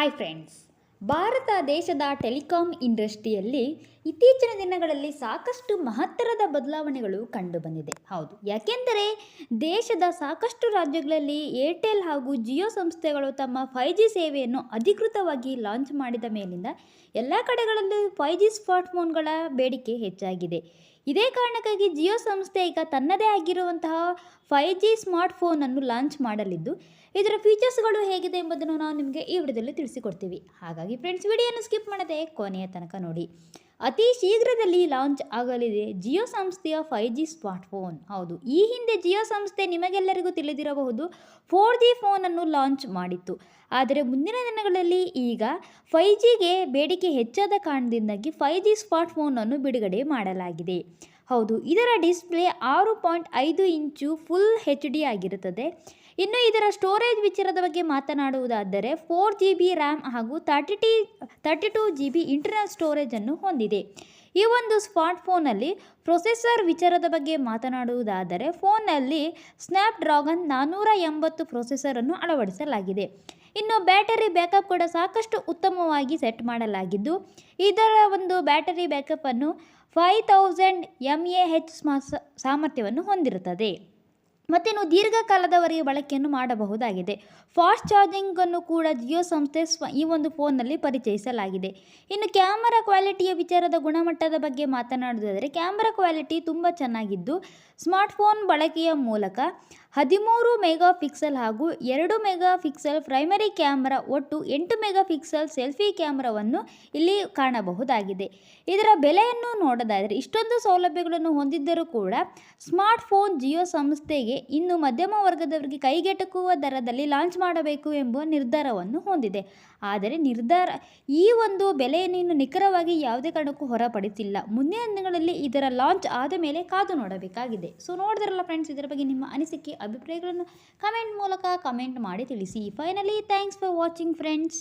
Hi friends Bharat ದೇಶದ telecom ಇಂಡಸ್ಟ್ರಿಯಲ್ಲಿ ಇತ್ತೀಚಿನ ದಿನಗಳಲ್ಲಿ ಸಾಕಷ್ಟು ಮಹತ್ತರದ ಬದಲಾವಣೆಗಳು ಕಂಡುಬಂದಿದೆ ಹೌದು. ಯಾಕೆಂದರೆ ದೇಶದ ಸಾಕಷ್ಟು ರಾಜ್ಯಗಳಲ್ಲಿ ಏರ್ಟೆಲ್ ಹಾಗೂ ಜಿಯೋ ಸಂಸ್ಥೆಗಳು ತಮ್ಮ ಫೈ ಜಿ ಸೇವೆಯನ್ನು ಅಧಿಕೃತವಾಗಿ ಲಾಂಚ್ ಮಾಡಿದ ಮೇಲಿಂದ ಎಲ್ಲ ಕಡೆಗಳಲ್ಲೂ ಫೈ ಜಿ ಸ್ಮಾರ್ಟ್ಫೋನ್ಗಳ ಬೇಡಿಕೆ ಹೆಚ್ಚಾಗಿದೆ. ಇದೇ ಕಾರಣಕ್ಕಾಗಿ ಜಿಯೋ ಸಂಸ್ಥೆ ಈಗ ತನ್ನದೇ ಆಗಿರುವಂತಹ ಫೈ ಜಿ ಸ್ಮಾರ್ಟ್ಫೋನನ್ನು ಲಾಂಚ್ ಮಾಡಲಿದ್ದು, ಇದರ ಫೀಚರ್ಸ್ಗಳು ಹೇಗಿದೆ ಎಂಬುದನ್ನು ನಾವು ನಿಮಗೆ ಈ ವಿಡಿಯೋದಲ್ಲಿ ತಿಳಿಸಿಕೊಡ್ತೀವಿ. ಹಾಗಾಗಿ ಫ್ರೆಂಡ್ಸ್ ವಿಡಿಯೋನ ಸ್ಕಿಪ್ ಮಾಡದೆ ಕೊನೆಯ ತನಕ ನೋಡಿ. ಅತಿ ಶೀಘ್ರದಲ್ಲಿ ಲಾಂಚ್ ಆಗಲಿದೆ ಜಿಯೋ ಸಂಸ್ಥೆಯ ಫೈ ಜಿ ಸ್ಮಾರ್ಟ್ಫೋನ್ ಹೌದು, ಈ ಹಿಂದೆ ಜಿಯೋ ಸಂಸ್ಥೆ ನಿಮಗೆಲ್ಲರಿಗೂ ತಿಳಿದಿರಬಹುದು ಫೋರ್ ಜಿ ಫೋನನ್ನು ಲಾಂಚ್ ಮಾಡಿತ್ತು. ಆದರೆ ಮುಂದಿನ ದಿನಗಳಲ್ಲಿ ಈಗ ಫೈ ಜಿಗೆ ಬೇಡಿಕೆ ಹೆಚ್ಚಾದ ಕಾರಣದಿಂದಾಗಿ ಫೈ ಜಿ ಸ್ಮಾರ್ಟ್ಫೋನನ್ನು ಬಿಡುಗಡೆ ಮಾಡಲಾಗಿದೆ. ಹೌದು, ಇದರ ಡಿಸ್ಪ್ಲೇ ಆರು ಪಾಯಿಂಟ್ ಐದು ಇಂಚು ಫುಲ್ ಹೆಚ್ ಡಿ ಆಗಿರುತ್ತದೆ. ಇನ್ನು ಇದರ ಸ್ಟೋರೇಜ್ ವಿಚಾರದ ಬಗ್ಗೆ ಮಾತನಾಡುವುದಾದರೆ ಫೋರ್ ಜಿ ಬಿ ರ್ಯಾಮ್ ಹಾಗೂ thirty T thirty two G B internal ಸ್ಟೋರೇಜನ್ನು ಹೊಂದಿದೆ. ಈ ಒಂದು ಸ್ಮಾರ್ಟ್ಫೋನಲ್ಲಿ ಪ್ರೊಸೆಸರ್ ವಿಚಾರದ ಬಗ್ಗೆ ಮಾತನಾಡುವುದಾದರೆ ಫೋನ್ನಲ್ಲಿ ಸ್ನ್ಯಾಪ್ ಡ್ರಾಗನ್ ನಾನ್ನೂರ ಎಂಬತ್ತು ಪ್ರೊಸೆಸರನ್ನು ಅಳವಡಿಸಲಾಗಿದೆ. ಇನ್ನು ಬ್ಯಾಟರಿ ಬ್ಯಾಕಪ್ ಕೂಡ ಸಾಕಷ್ಟು ಉತ್ತಮವಾಗಿ ಸೆಟ್ ಮಾಡಲಾಗಿದ್ದು, ಇದರ ಒಂದು battery ಬ್ಯಾಕಪ್ಪನ್ನು five thousand M A H ಸಾಮರ್ಥ್ಯವನ್ನು ಹೊಂದಿರುತ್ತದೆ. ಮತ್ತೇನು ದೀರ್ಘಕಾಲದವರೆಗೆ ಬಳಕೆಯನ್ನು ಮಾಡಬಹುದಾಗಿದೆ. ಫಾಸ್ಟ್ ಚಾರ್ಜಿಂಗನ್ನು ಕೂಡ ಜಿಯೋ ಸಂಸ್ಥೆ ಸ್ವ, ಈ ಒಂದು ಫೋನ್ನಲ್ಲಿ ಪರಿಚಯಿಸಲಾಗಿದೆ. ಇನ್ನು ಕ್ಯಾಮರಾ ಕ್ವಾಲಿಟಿಯ ವಿಚಾರದ ಗುಣಮಟ್ಟದ ಬಗ್ಗೆ ಮಾತನಾಡುವುದಾದರೆ, ಕ್ಯಾಮರಾ ಕ್ವಾಲಿಟಿ ತುಂಬ ಚೆನ್ನಾಗಿದ್ದು, ಸ್ಮಾರ್ಟ್ಫೋನ್ ಬಳಕೆಯ ಮೂಲಕ ಹದಿಮೂರು ಮೆಗಾ ಪಿಕ್ಸೆಲ್ ಹಾಗೂ ಎರಡು ಮೆಗಾ ಪಿಕ್ಸೆಲ್ ಪ್ರೈಮರಿ ಕ್ಯಾಮರಾ ಒಟ್ಟು ಎಂಟು ಮೆಗಾ ಪಿಕ್ಸೆಲ್ ಸೆಲ್ಫಿ ಕ್ಯಾಮರಾವನ್ನು ಇಲ್ಲಿ ಕಾಣಬಹುದಾಗಿದೆ. ಇದರ ಬೆಲೆಯನ್ನು ನೋಡೋದಾದರೆ ಇಷ್ಟೊಂದು ಸೌಲಭ್ಯಗಳನ್ನು ಹೊಂದಿದ್ದರೂ ಕೂಡ ಸ್ಮಾರ್ಟ್ಫೋನ್ ಜಿಯೋ ಸಂಸ್ಥೆಗೆ ಇನ್ನು ಮಧ್ಯಮ ವರ್ಗದವರಿಗೆ ಕೈಗೆಟಕುವ ದರದಲ್ಲಿ ಲಾಂಚ್ ಮಾಡಬೇಕು ಎಂಬ ನಿರ್ಧಾರವನ್ನು ಹೊಂದಿದೆ. ಆದರೆ ನಿರ್ಧಾರ, ಈ ಒಂದು ಬೆಲೆಯನ್ನು ಇನ್ನು ನಿಖರವಾಗಿ ಯಾವುದೇ ಕಾರಣಕ್ಕೂ ಹೊರಪಡಿಸಿಲ್ಲ. ಮುಂದಿನ ದಿನಗಳಲ್ಲಿ ಇದರ ಲಾಂಚ್ ಆದ ಮೇಲೆ ಕಾದು ನೋಡಬೇಕಾಗಿದೆ. ಸೊ ನೋಡಿದ್ರಲ್ಲ ಫ್ರೆಂಡ್ಸ್ ಇದರ ಬಗ್ಗೆ ನಿಮ್ಮ ಅನಿಸಿಕೆ ಅಭಿಪ್ರಾಯಗಳನ್ನು ಕಮೆಂಟ್ ಮೂಲಕ ಕಮೆಂಟ್ ಮಾಡಿ ತಿಳಿಸಿ. Finally thanks for watching friends